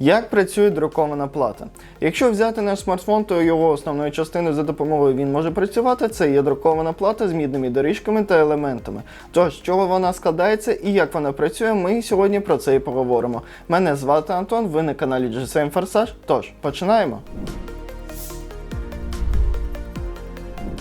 Як працює друкована плата? Якщо взяти наш смартфон, то його основною частиною за допомогою він може працювати, це є друкована плата з мідними доріжками та елементами. Тож, з чого вона складається і як вона працює, ми сьогодні про це і поговоримо. Мене звати Антон, ви на каналі GSM Форсаж. Тож, починаємо.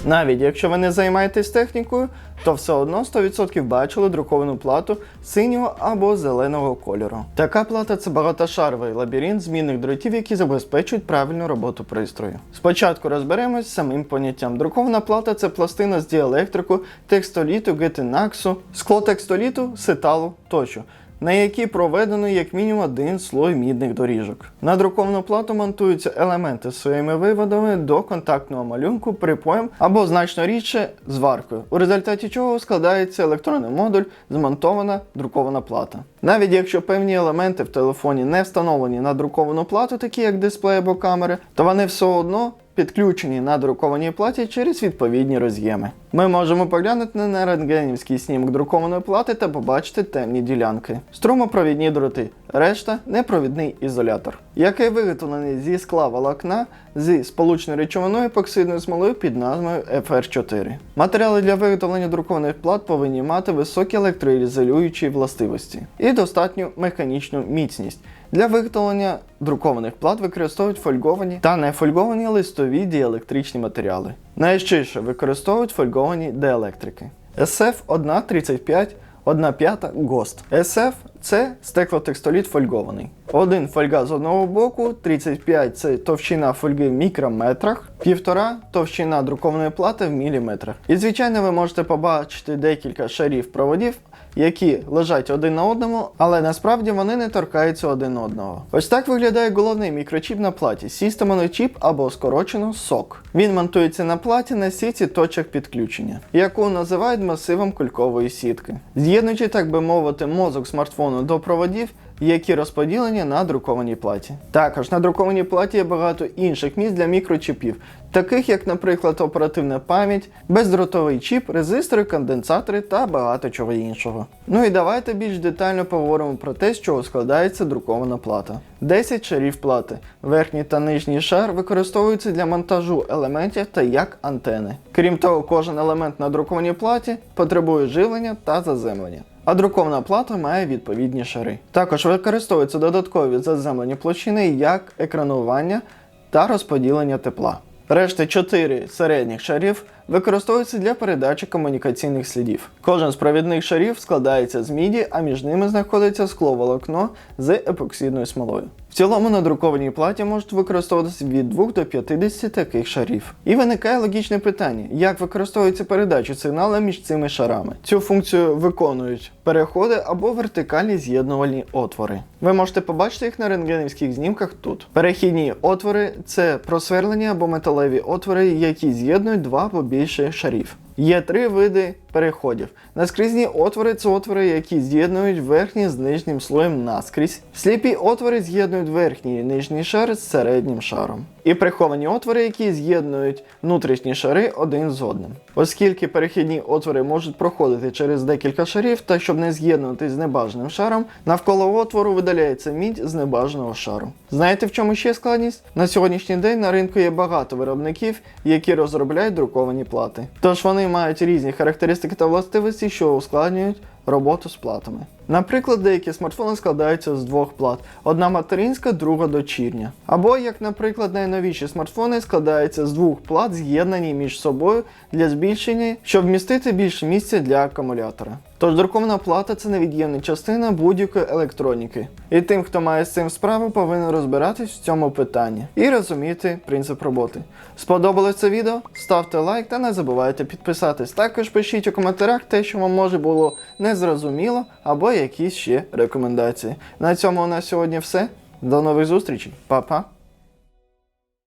Навіть якщо ви не займаєтесь технікою, то все одно 100% бачили друковану плату синього або зеленого кольору. Така плата це багатошаровий лабіринт змінних дротів, які забезпечують правильну роботу пристрою. Спочатку розберемось з самим поняттям. Друкована плата це пластина з діелектрику, текстоліту, гетинаксу, склотекстоліту, сеталу тощо на якій проведено як мінімум один слой мідних доріжок. На друковану плату монтуються елементи з своїми виводами до контактного малюнку, припоєм або значно рідше зваркою, у результаті чого складається електронний модуль, змонтована друкована плата. Навіть якщо певні елементи в телефоні не встановлені на друковану плату, такі як дисплей або камери, то вони все одно підключені на друкованій платі через відповідні роз'єми. Ми можемо поглянути на рентгенівський снімок друкованої плати та побачити темні ділянки. Струмопровідні дроти, решта непровідний ізолятор, який виготовлений зі скла волокна зі сполучною речовиною епоксидною смолою під назвою FR4. Матеріали для виготовлення друкованих плат повинні мати високі електроізолюючі властивості і достатню механічну міцність. Для виготовлення друкованих плат використовують фольговані та нефольговані листові діелектричні матеріали. Найчастіше використовують фольговані диелектрики. SF 135 1,5 ГОСТ. SF це стеклотекстоліт фольгований. Один фольга з одного боку, 35 це товщина фольги в мікрометрах, півтора товщина друкованої плати в міліметрах. І звичайно, ви можете побачити декілька шарів проводів, які лежать один на одному, але насправді вони не торкаються один одного. Ось так виглядає головний мікрочіп на платі System Chip або скорочено SOC. Він монтується на платі на сітці точок підключення, яку називають масивом кулькової сітки, з'єднуючи, так би мовити, мозок смартфону до проводів. Які розподілені на друкованій платі. Також на друкованій платі є багато інших місць для мікрочіпів, таких як, наприклад, оперативна пам'ять, бездротовий чіп, резистори, конденсатори та багато чого іншого. Ну і давайте більш детально поговоримо про те, з чого складається друкована плата. 10 шарів плати. Верхній та нижній шар використовуються для монтажу елементів та як антени. Крім того, кожен елемент на друкованій платі потребує живлення та заземлення. А друкована плата має відповідні шари. Також використовуються додаткові заземлені площини як екранування та розподілення тепла. Решта 4 середніх шарів використовуються для передачі комунікаційних слідів. Кожен з провідних шарів складається з міді, а між ними знаходиться скловолокно з епоксидною смолою. В цілому на друкованій платі можуть використовуватися від 2 до 50 таких шарів. І виникає логічне питання, як використовується передача сигналу між цими шарами. Цю функцію виконують переходи або вертикальні з'єднувальні отвори. Ви можете побачити їх на рентгенівських знімках тут. Перехідні отвори це просверлені або металеві отвори, які з'єднують два побільше шарів. Є три види переходів. Наскрізні отвори це отвори, які з'єднують верхній з нижнім слоєм наскрізь. Сліпі отвори з'єднують верхній і нижній шар з середнім шаром. І приховані отвори, які з'єднують внутрішні шари один з одним. Оскільки перехідні отвори можуть проходити через декілька шарів, та щоб не з'єднуватись з небажаним шаром, навколо отвору видаляється мідь з небажаного шару. Знаєте в чому ще складність? На сьогоднішній день на ринку є багато виробників, які розробляють друковані плати. Тож вони мають різні характеристики та властивості, що ускладнюють роботу з платами. Наприклад, деякі смартфони складаються з двох плат: одна материнська, друга дочірня. Або, як, наприклад, найновіші смартфони складаються з двох плат, з'єднані між собою для збільшення, щоб вмістити більше місця для акумулятора. Тож друкована плата це невід'ємна частина будь-якої електроніки. І тим, хто має з цим справу, повинен розбиратись в цьому питанні і розуміти принцип роботи. Сподобалось це відео? Ставте лайк та не забувайте підписатись. Також пишіть у коментарях те, що вам може було незрозуміло, або якісь ще рекомендації. На цьому у нас сьогодні все. До нових зустрічей, Па-па!